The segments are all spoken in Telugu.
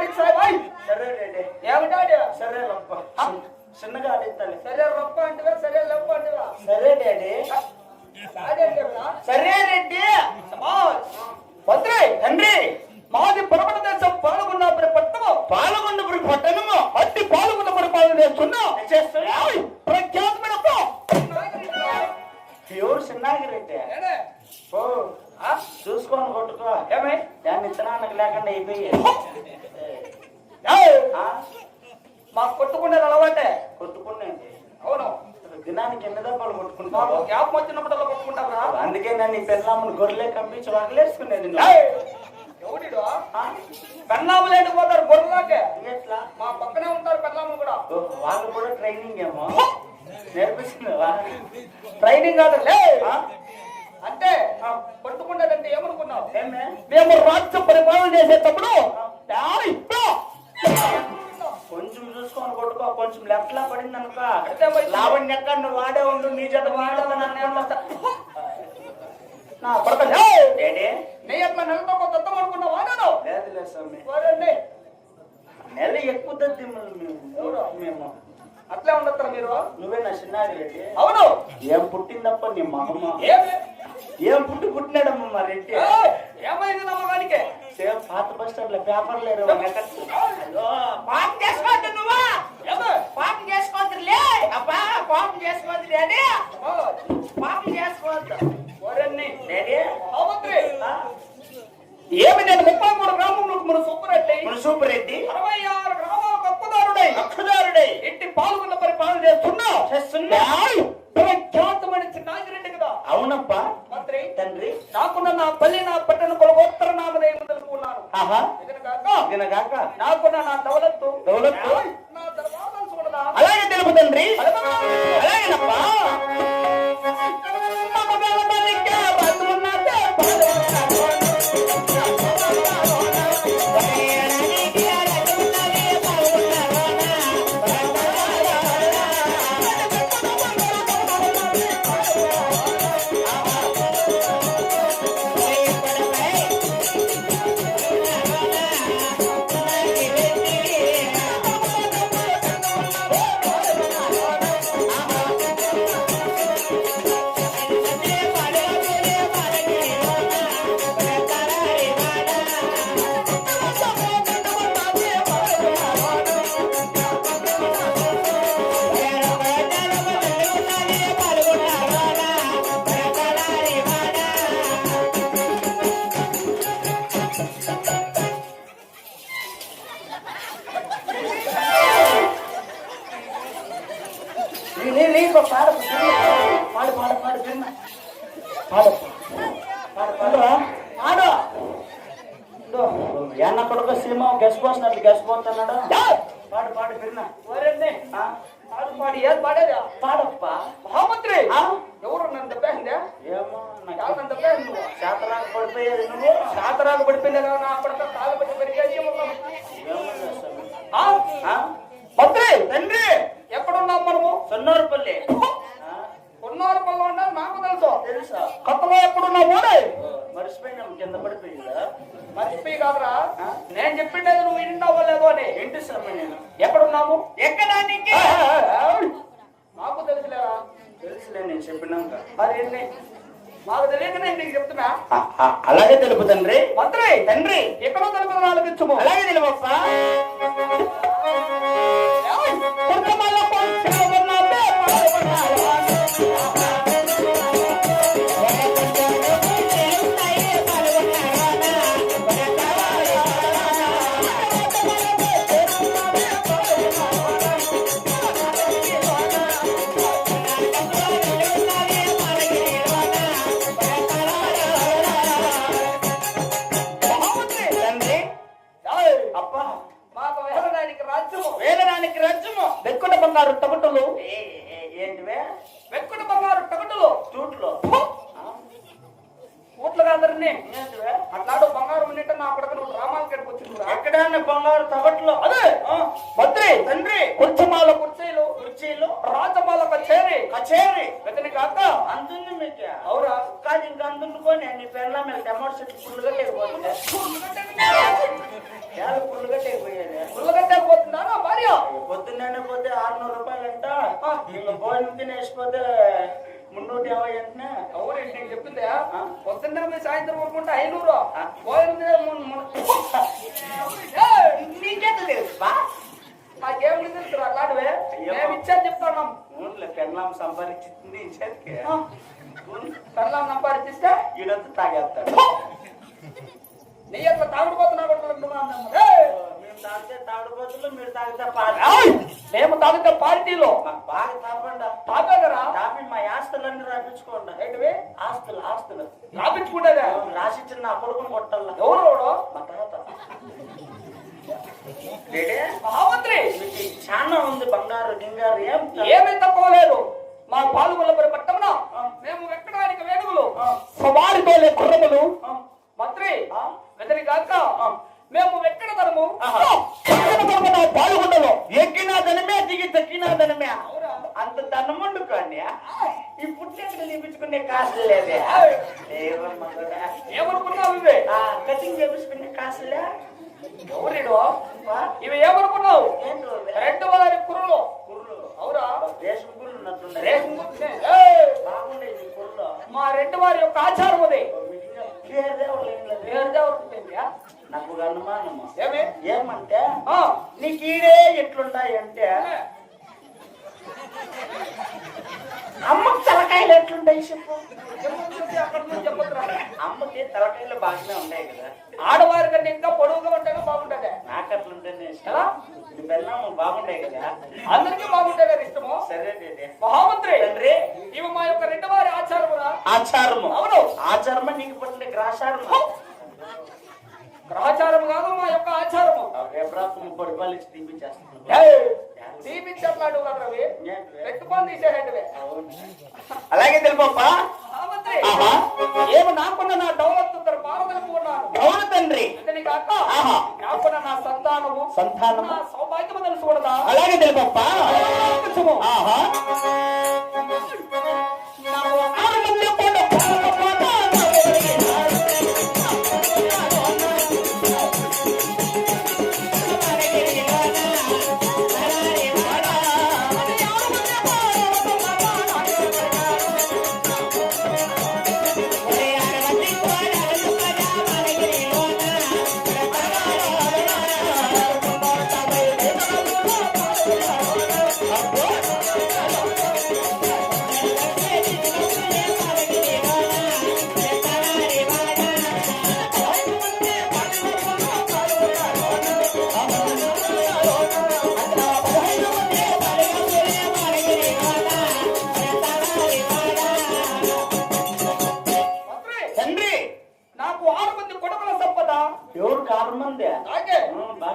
అడిగి సాయి బాయ్ సరే రెడ్డి ఏమిటాడు సరే రప్ప. చిన్నగా అడుగుతాను సరే రొప్ప అంటివా సరే లెప్ప అంటివా? సరే డాడీ. మా కొట్టుకునేది అలవాటే. కొట్టుకునేది. అవును. దినానికి ఎన్ని దెబ్బలు మాకు కొట్టుకుంటావు జ్ఞాపకం వచ్చినప్పుడు కొట్టుకుంటారా అందుకే నన్ను ఈ పెళ్ళామని గొర్రెలే కంపించి వగలేసుకునేది. ఎవడిడు పెన్నాము లేని పోతారు గొర్రెలాగే ఎట్లా? మా పక్కనే ఉంటారు పెన్నాము కూడా. వాళ్ళు కూడా ట్రైనింగ్ ఏమో? నేర్పిస్తున్నావా? ట్రైనింగ్ కాదు. లే? అంటే కొట్టుకునేదంటే ఏమనుకున్నావు? ఏమే? మేము రాజ్య పరిపాలన చేసేటప్పుడు ఇప్పుడు! చూసుకొని కొట్టుకో కొంచెం లెఫ్ట్ లా పడింది అనుకో. లావణ్య ఎక్కడ నువ్వు వాడే ఉండు నీ జత ఏమన్నా నా కొడుకు డాడీ నీ అట్లా నెలతో అనుకున్నావా నేను లేదు లేదు స్వామి. పోరండి నెల ఎక్కువ దద్ది మేము అట్లే ఉండొస్తారా మీరు? నువ్వే నా చిన్నారి రెడ్డి అవును. ఏం పుట్టిందప్ప నీ మహమ్మ? ఏం పుట్టి పుట్టినాడమ్మ మా రెడ్డి ఏమైంది నమ్మకానికి? సేమ్ పాత బస్ స్టాండ్లో పేపర్ లేరు నువ్వా ఏమి పాపం చేసుకోవద్దులే. అబ్బా పాపం చేసుకోవద్దు డాడీ ఓ, పాపం చేసుకోవద్దు. ఏమి నేను ముప్పై మూడు గ్రామంలో మన సూపరెడ్డి? సూపరెడ్డి? అరవై ఆరు గ్రామాల కప్పుదారుడై అక్షదారుడై ఇంటి పాల్గొన్న పరిపాలన చేస్తున్నా. చేస్తున్నా ప్రఖ్యాతమైన చిన్నాగిరెడ్డి కదా. అవునప్పా. మంత్రి తండ్రి నాకున్న నా పల్లి నా పట్టణ కొలగోత్తర నామదేయం తెలుసుకున్నాను ఆహా. ఇతను కాక దినగాక నాకున్న నా దౌలత్తు దౌలత్తు? నా దర్వాజం చూడదా? అలాగే తెలుపు తండ్రి. అలాగేనప్పా. పాడు పాడు పాడు పాడు విన్న పాడు పాడు. పాడు పాడు ఎన్న కొడుకు సీమ గెసిపోసినట్లు గెసిపోతున్నాడు పాడు పాడు విన్న. ఓరండి పాడు పాడి ఏది పాడేదా? పాడప్పా. మహామంత్రి? ఎవరు నన్ను దెబ్బేసిందే? ఏమో నాకు ఎవరు నన్ను దెబ్బేసింది? నువ్వు చేతరాకు పడిపోయేది నువ్వు. శాతరాకు పడిపోయింది కదా నా అప్పటితో కాలు పట్టి పెరిగేది ఏమో? మంత్రి! తండ్రి! ఎక్కడున్నాం మనము? సొన్నూరుపల్లి. ఆ? కొన్నారు పనులు ఉండాలి నాకు తెలుసు. తెలుసా? కొత్తలో ఎప్పుడున్నా ఓడే మర్చిపోయినాం కింద పడిపోయిందా? మర్చిపోయి కాదురా? నేను చెప్పిండేది నువ్వు వింటావో లేదో అని. ఏంటి స్వామి నేను ఎక్కడున్నాము ఎక్కడానికి మాకు తెలుసులేరా? తెలుసులే నేను చెప్పినాక. మరి ఎన్ని? మాకు తెలియక నేను నీకు చెప్తున్నా. అలాగే తెలుపు తండ్రి. మంత్రి. తండ్రి. ఎక్కడో తెలుపు ఆలోచించము అలాగే తెలుపప్ప. మహామంత్రి రాజ్యము వేదనానికి రాజ్యము వెక్కుట బంగారు టగటులు ఏంటివే? వెక్కుట బంగారు టగటులు చూట్లో కూట్లుగా అందరినీ. ఏంటివే? అట్లాడు బంగారు ఉన్నట్టు నా కొడుకు డ్రామాల కాడికి వచ్చిందిరా ఎక్కడన్నా బంగారు తగట్లో అదే. మంత్రి. తండ్రి. కుర్చమాల కుర్చీలు. కుర్చీలు. రాజమాల కచేరి. కచేరి. ఇతని కాక. అంతుంది మీకు. అవురా. కాదు ఇంకా అందుకొని నీ పెళ్ళ మీద టమాటో చెట్లు ఫుల్గా లేకపోతుంది చాలా పుల్లగట్టే పోయేది ఉల్లగడ్డకు భార్య పొద్దున్నే పోతే ఆరునూరు రూపాయలంట. ఇంకా భోజనం తినేసిపోతే మున్నూట యాభై అంటనే. ఎవరండి నేను చెప్పిందే పొద్దున్న పోయి సాయంత్రం ఊరుకుంటే ఐనూరు. పోయింది నీకే బా. నాకేం తెలుసు అట్లాంటివే? మేము ఇచ్చేది చెప్తున్నాం ఊర్లో పెళ్ళాం సంపాదించింది ఇచ్చేదికి కర్లా సంపాదిస్తే ఈడంతా తాగేస్తాడు. నీ అట్లా తాగుడుపోతున్నా మేము మేము తాగితే పార్టీలో. బాగా తాపండి. తాపేదరా తాపి మా ఆస్తులన్నీ రాపించుకోండి. ఏంటివి? ఆస్తులు ఆస్తులు. రాపించుకుంటేదే రాసిచ్చిన నా కొడుకుని కొట్టాల ఎవరు? మా తాత. చాలా ఉంది బంగారు గింగారు ఏం ఏమీ తక్కువ లేదు. మా పాల్గొల్ల పట్టమున మేము ఎక్కడానికి వేడుకలు. సవారితో కుర్రములు. మంత్రి వెదరిగాక మేము ఎక్కడ తరము పాల్గొండలో ఎక్కినా ధనమే దిగి తక్కినా ధనమే? అంత ధనముండు కానీ ఈ పుట్టేట్లు తీపించుకునే కాసు లేదే. ఏమనుకున్నావు ఇవే కటింగ్ చేపించుకునే కాసులే. ఎవరిడు? ఇవి ఏమనుకున్నావు? రెండు వారి కుర్రలు. కుర్రు. అవురా రేషన్ కుర్రు ఉన్నట్టున్నాయి. రేషన్! బాగుండేది కుర్రులో. మా రెండు వారి యొక్క ఆచారం అది. మిగిలిన పేరుదే వాళ్ళు నాకు అనుమానము. ఏమి? ఏమంటే నీకు ఈడే ఎట్లుంటాయి అంటే అమ్మకి తలకాయలు ఎట్లుంటాయి చెప్పు. అమ్మకి తలకాయలు బాగానే ఉన్నాయి కదా. ఆడవారి కంటే ఇంకా పొడవుగా ఉంటేనే బాగుంటది. నాకు అట్లుంటేనే ఇష్టం? నీ బెల్లం బాగుంటాయి కదా. అందరికీ బాగుంటే కదా ఇష్టము. సరే. మహామంత్రి తండ్రి. ఇవి మా యొక్క రెండు వారి ఆచారమురా ఆచారము. అవును. ఆచారము నీకు పట్టిన గ్రాచారము గ్రహచారం కాదు మా యొక్క ఆచారము. ముప్పై రూపాయలు ఇచ్చి రవి? పెట్టుకొని అలాగే తెలుపప్పా. ఏమి నాకున్న నా అవును తండ్రి. నాకున్న నా సంతానము సంతానము. సౌభాగ్యము తెలుసుకూడదా అలాగే తెలుపప్పా. ఆహా.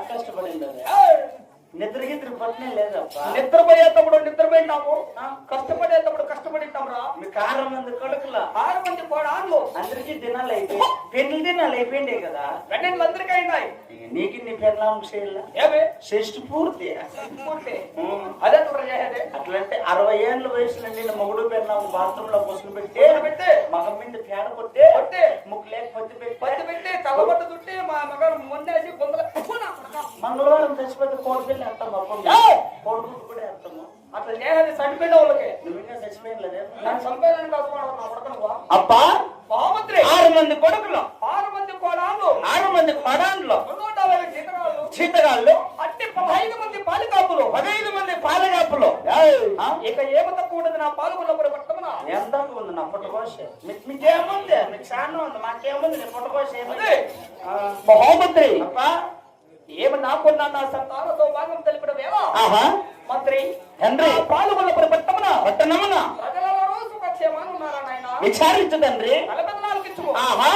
బాగా కష్టపడింది అది ఏయ్! నిద్ర గిద్ర పట్టినే లేదప్ప నిద్రపోయేటప్పుడు నిద్రపోయినాము. కష్టపడేటప్పుడు కష్టపడినాంరా మీ కారం మంది కొడుకుల. ఆరు మంది కోడాళ్ళు అందరికి దినాలు అయిపోయి పెళ్ళి దినాలు అయిపోయిండే కదా. వెన్నెళ్ళు అందరికీ అయినాయి నీకు నీ పెళ్ళాం చేయాల? ఏమి? షష్టి పూర్తి. పూర్తి. అదే చేసేది అట్లంటే అరవై ఏళ్ళ వయసులో నేను మొగుడు పెళ్ళాం బాత్రూమ్లో కూర్చుని పెట్టి పెట్టి, మగం మీద పేడ కొట్టి కొట్టి, ముక్కు లేక పత్తి పెట్టి పత్తి పెట్టి తలబట్ట చుట్టి మా మగాడు ముందేసి బొందల మంగళవారం చచ్చిపోతే కోడి పిల్ల వేస్తాం అప్పం ఏయ్! కోడి వేస్తాము అట్లా చేసేది చనిపోయిన వాళ్ళకి. నువ్వు ఇంకా చచ్చిపోయినలేదే నన్ను చంపేదని కాదు నా కొడకనువా అబ్బా! మహామంత్రి ఆరు మంది కొడుకులు. ఆరు మంది కోడాళ్ళు. ఆరు మంది జీతగాళ్ళు చీతగాళ్ళు. అట్టి పదహైదు మంది పాలికాపులు. పదహైదు మంది పాలగాపులు ఆ? ఇక ఏమ తక్కువ ఉండదు నా పాల్గొన్నప్పుడు పట్టమన ఎంత ఉంది నా పుట్టకోశ? మీకేముంది? మీకు చాలా ఉంది. మాకేముంది నీ పుట్టకోశ ఏముంది? మహామంత్రి అబ్బా! ఏమి నాకున్న నా సంతానతో భాగం తెలిపిన వేళ ఆహా. మంత్రి తండ్రి. పాల్గొన్నప్పుడు పట్టమన? పట్టణమున ప్రజలలో సుఖక్షేమాలు ఉన్నారా నాయన? విచారించు తండ్రి. ఆహా.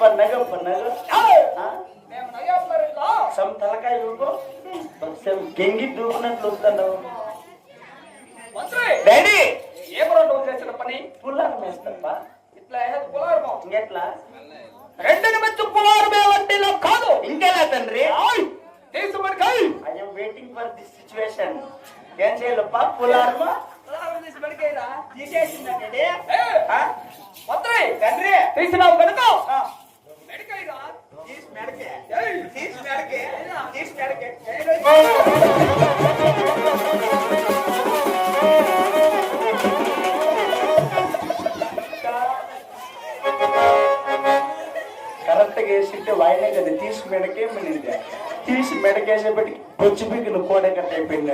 నగ నగ ఏయ్! ఆ? మేము నయ్యాపురంలో సమ్ తలకాయ ఇవ్వు సమ్ వస్తున్నావు మంత్రి! డాడీ ఏమరా నువ్వు చేసిన పని? పుల్లారం వేస్తాపా ఇట్లా కులారమో ఇంకెట్లా? రెండుని మెచ్చు కులారమే వంటిలో కాదు. ఇంకెలా తండ్రి? ఆయ్! తీసు మరికాయ్ I'm waiting for this situation ఏం చేయాలప్పా పుల్లారమా? తీసేసిందండి. తండ్రి! తీసినావు కనుక? ఆ, మెడికైరా తీసి మెడకే. తీసి మెడకే. తీసి మెడకే. కరెక్ట్గా వేసింటే వాయినే కదా తీసి మెడకే మినింది తీసి మెడకేసేపటికి బొచ్చు బిగ్గులు అయిపోయింది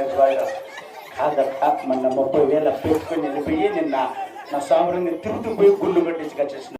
మొన్న ముప్పై వేల పెట్టుకుని వెళ్ళిపోయి నిన్న నా సామరంగా తిరుగుతూ పోయి గుళ్ళు కట్టించుకొచ్చేసిన.